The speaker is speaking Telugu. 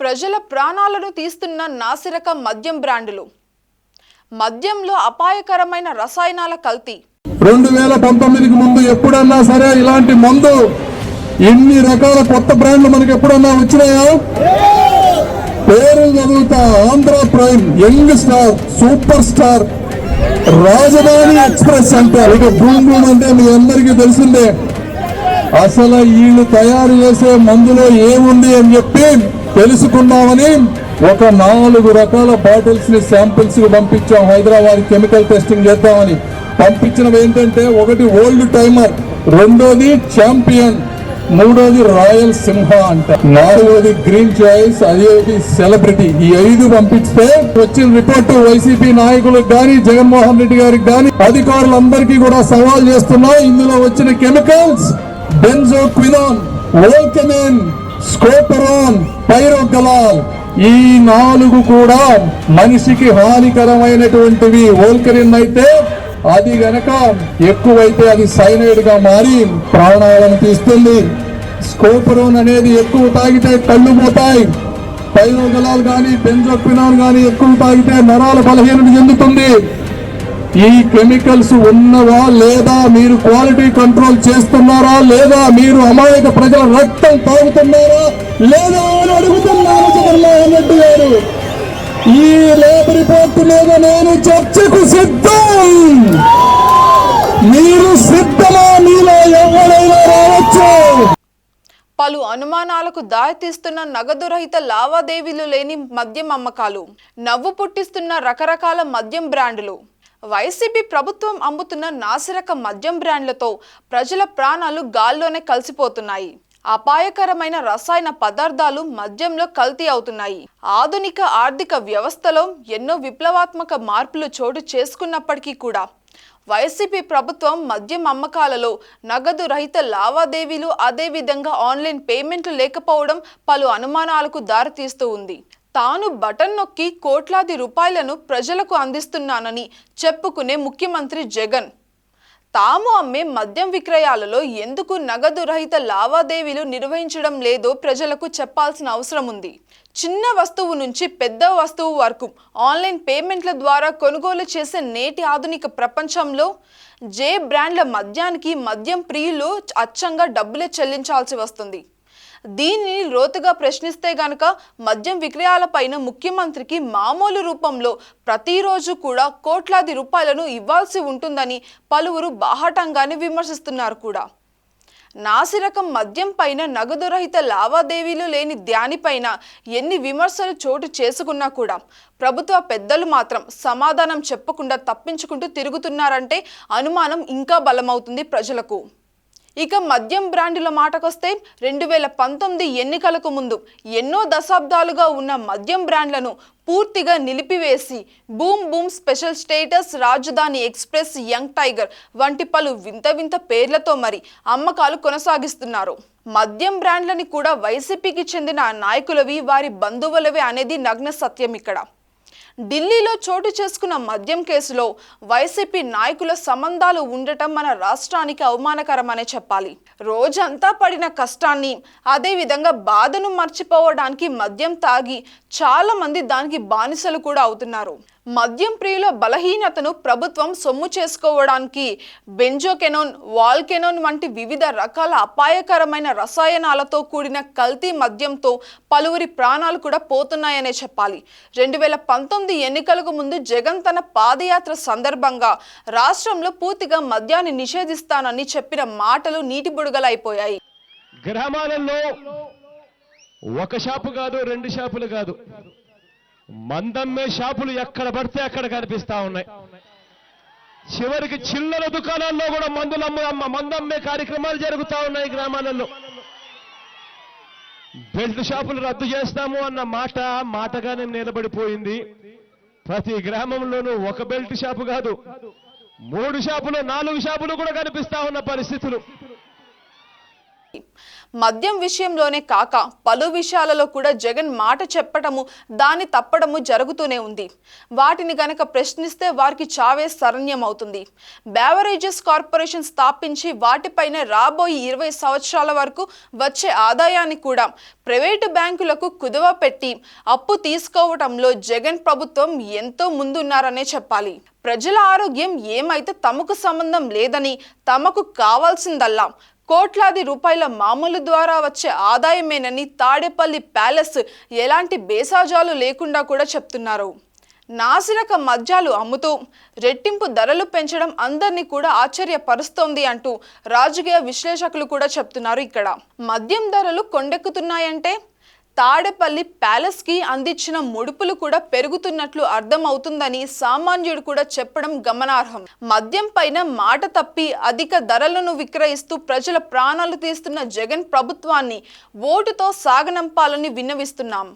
ప్రజల ప్రాణాలను తీస్తున్న నాసిరకం మద్యం బ్రాండులు. మద్యంలో అపాయకరమైన రసాయనాల కల్తీ. రెండు వేల పంతొమ్మిదికి ముందు ఎప్పుడన్నా సరే ఇలాంటి మందు ఎన్ని రకాల కొత్త బ్రాండ్లు మనకి ఎప్పుడన్నా వచ్చినాయా? పేరు చదువుతా Andhra prime young star super star Rajdhani express అంటారు ఇక భూమ్ భూమ్ అంటే మీ అందరికీ తెలిసిందే. అసలు వీళ్ళు తయారు చేసే మందులో ఏముంది అని చెప్పి తెలుసుకుందామని ఒక నాలుగు రకాల బాటిల్స్ని శాంపిల్స్కి పంపించాం. హైదరాబాద్ కెమికల్ టెస్టింగ్ చేద్దామని. పంపించినవి ఏంటంటే ఒకటి ఓల్డ్ టైమర్ రెండోది ఛాంపియన్ మూడోది రాయల్ సింహ అంట. నాలుగోది గ్రీన్ చాయిస్ అదేది సెలబ్రిటీ ఈ ఐదు పంపిస్తే వచ్చిన రిపోర్టు వైసీపీ నాయకులకు కానీ జగన్మోహన్ రెడ్డి గారికి కానీ అధికారులందరికీ కూడా సవాల్ చేస్తున్నా. ఇందులో వచ్చిన కెమికల్స్ బెంజోక్వినాన్ ఓల్కెనిన్ స్కోపరాన్ పైరోగలాల్ ఈ నాలుగు కూడా మనిషికి హానికరమైనటువంటివి. ఓల్కరిన్ అయితే అది గనక ఎక్కువైతే అది సైనైడ్గా మారి ప్రాణాలను తీస్తుంది. స్కోపరోన్ అనేది ఎక్కువ తాగితే కళ్ళు పోతాయి. పైరోగలాల్ కానీ బెంజోక్వినాన్ కానీ ఎక్కువ తాగితే నరాల బలహీనత చెందుతుంది. ఈ కెమికల్స్ ఉన్నవా లేదా మీరు క్వాలిటీ కంట్రోల్ చేస్తున్నారా లేదా మీరు అమాయక ప్రజల రక్తం తాగుతున్నారా లేదా అని అడుగుతున్నాను జగన్మోహన్ రెడ్డి గారు. ఈ లేబర్ రిపోర్ట్ మీద నేను చర్చకు సిద్ధం. మీరు సిద్ధమా మీలో ఎవరైనా రావచ్చు? పలు అనుమానాలకు దారితీస్తున్న నగదు రహిత లావాదేవీలు లేని మద్యం అమ్మకాలు. నవ్వు పుట్టిస్తున్న రకరకాల మద్యం బ్రాండ్లు. వైసీపీ ప్రభుత్వం అమ్ముతున్న నాసిరక మద్యం బ్రాండ్లతో ప్రజల ప్రాణాలు గాల్లోనే కలిసిపోతున్నాయి. అపాయకరమైన రసాయన పదార్థాలు మద్యంలో కల్తీ అవుతున్నాయి. ఆధునిక ఆర్థిక వ్యవస్థలో ఎన్నో విప్లవాత్మక మార్పులు చోటు చేసుకున్నప్పటికీ కూడా వైసీపీ ప్రభుత్వం మద్యం అమ్మకాలలో నగదు రహిత లావాదేవీలు అదేవిధంగా ఆన్లైన్ పేమెంట్లు లేకపోవడం పలు అనుమానాలకు దారితీస్తూ ఉంది. తాను బటన్ నొక్కి కోట్లాది రూపాయలను ప్రజలకు అందిస్తున్నానని చెప్పుకునే ముఖ్యమంత్రి జగన్. తాము అమ్మే మద్యం విక్రయాలలో ఎందుకు నగదు రహిత లావాదేవీలు నిర్వహించడం లేదో ప్రజలకు చెప్పాల్సిన అవసరం ఉంది. చిన్న వస్తువు నుంచి పెద్ద వస్తువు వరకు ఆన్లైన్ పేమెంట్ల ద్వారా కొనుగోలు చేసే నేటి ఆధునిక ప్రపంచంలో జే బ్రాండ్ల మద్యానికి మద్యం ప్రియులు అచ్చంగా డబ్బులే చెల్లించాల్సి వస్తుంది. దీనిని లోతుగా ప్రశ్నిస్తే గనక మద్యం విక్రయాలపైన ముఖ్యమంత్రికి మామూలు రూపంలో ప్రతిరోజు కూడా కోట్లాది రూపాయలను ఇవ్వాల్సి ఉంటుందని పలువురు బాహాటంగానే విమర్శిస్తున్నారు కూడా. నాసిరకం మద్యం పైన నగదు రహిత లావాదేవీలు లేని దానిపైన ఎన్ని విమర్శలు చోటు చేసుకున్నా కూడా ప్రభుత్వ పెద్దలు మాత్రం సమాధానం చెప్పకుండా తప్పించుకుంటూ తిరుగుతున్నారంటే అనుమానం ఇంకా బలమవుతుంది ప్రజలకు. ఇక మద్యం బ్రాండుల మాటకొస్తే రెండు వేల పంతొమ్మిది ఎన్నికలకు ముందు ఎన్నో దశాబ్దాలుగా ఉన్న మద్యం బ్రాండ్లను పూర్తిగా నిలిపివేసి boom boom special status Rajdhani express young tiger వంటి పలు వింత వింత పేర్లతో మరి అమ్మకాలు కొనసాగిస్తున్నారు. మద్యం బ్రాండ్లని కూడా వైసీపీకి చెందిన నాయకులవి వారి బంధువులవే అనేది నగ్న సత్యం ఇక్కడ. ఢిల్లీలో చోటు చేసుకున్న మద్యం కేసులో వైసీపీ నాయకుల సంబంధాలు ఉండటం మన రాష్ట్రానికి అవమానకరమనే చెప్పాలి. రోజంతా పడిన కష్టాన్ని అదేవిధంగా బాధను మర్చిపోవడానికి మద్యం తాగి చాలా మంది దానికి బానిసలు కూడా అవుతున్నారు. మద్యం ప్రియుల బలహీనతను ప్రభుత్వం సొమ్ము చేసుకోవడానికి బెంజోకెనోన్ వాల్కెనోన్ వంటి వివిధ రకాల అపాయకరమైన రసాయనాలతో కూడిన కల్తీ మద్యంతో పలువురి ప్రాణాలు కూడా పోతున్నాయనే చెప్పాలి. రెండు వేల పంతొమ్మిది ఎన్నికలకు ముందు జగన్ తన పాదయాత్ర సందర్భంగా రాష్ట్రంలో పూర్తిగా మద్యాన్ని నిషేధిస్తానని చెప్పిన మాటలు నీటి బుడగలైపోయాయి గ్రామాలలో ఒక షాపు కాదు రెండు షాపులు కాదు. మందమ్మే షాపులు ఎక్కడ పడితే అక్కడ కనిపిస్తా ఉన్నాయి. చివరికి చిల్లర దుకాణాల్లో కూడా మందులు అమ్మ అమ్మ మందమ్మే కార్యక్రమాలు జరుగుతా ఉన్నాయి గ్రామాలలో. బెల్ట్ షాపులు రద్దు చేస్తాము అన్న మాట మాటగానే నిలబడిపోయింది. ప్రతి గ్రామంలోనూ ఒక బెల్ట్ షాపు కాదు మూడు షాపులు నాలుగు షాపులు కూడా కనిపిస్తా ఉన్న పరిస్థితులు. మద్యం విషయంలోనే కాక పలు విషయాలలో కూడా జగన్ మాట చెప్పటము దాన్ని తప్పడము జరుగుతూనే ఉంది. వాటిని గనక ప్రశ్నిస్తే వారికి చావే శరణ్యం అవుతుంది బేవరేజెస్ కార్పొరేషన్ స్థాపించి వాటిపైన రాబోయే ఇరవై సంవత్సరాల వరకు వచ్చే ఆదాయాన్ని కూడా ప్రైవేటు బ్యాంకులకు కుదువ పెట్టి అప్పు తీసుకోవటంలో జగన్ ప్రభుత్వం ఎంతో ముందున్నారనే చెప్పాలి. ప్రజల ఆరోగ్యం ఏమైతే తమకు సంబంధం లేదని తమకు కావాల్సిందల్లా కోట్లాది రూపాయల మామూలు ద్వారా వచ్చే ఆదాయమేనని తాడేపల్లి ప్యాలెస్ ఎలాంటి బేసాజాలు లేకుండా కూడా చెప్తున్నారు. నాసిరక మద్యాలు అమ్ముతూ రెట్టింపు ధరలు పెంచడం అందరినీ కూడా ఆశ్చర్యపరుస్తోంది అంటూ రాజకీయ విశ్లేషకులు కూడా చెప్తున్నారు ఇక్కడ. మద్యం ధరలు కొండెక్కుతున్నాయంటే తాడేపల్లి ప్యాలెస్కి అందించిన ముడుపులు కూడా పెరుగుతున్నట్లు అర్థమవుతుందని సామాన్యుడు కూడా చెప్పడం గమనార్హం. మద్యం పైన మాట తప్పి అధిక ధరలను విక్రయిస్తూ ప్రజల ప్రాణాలు తీస్తున్న జగన్ ప్రభుత్వాన్ని ఓటుతో సాగనంపాలని విన్నవిస్తున్నాం.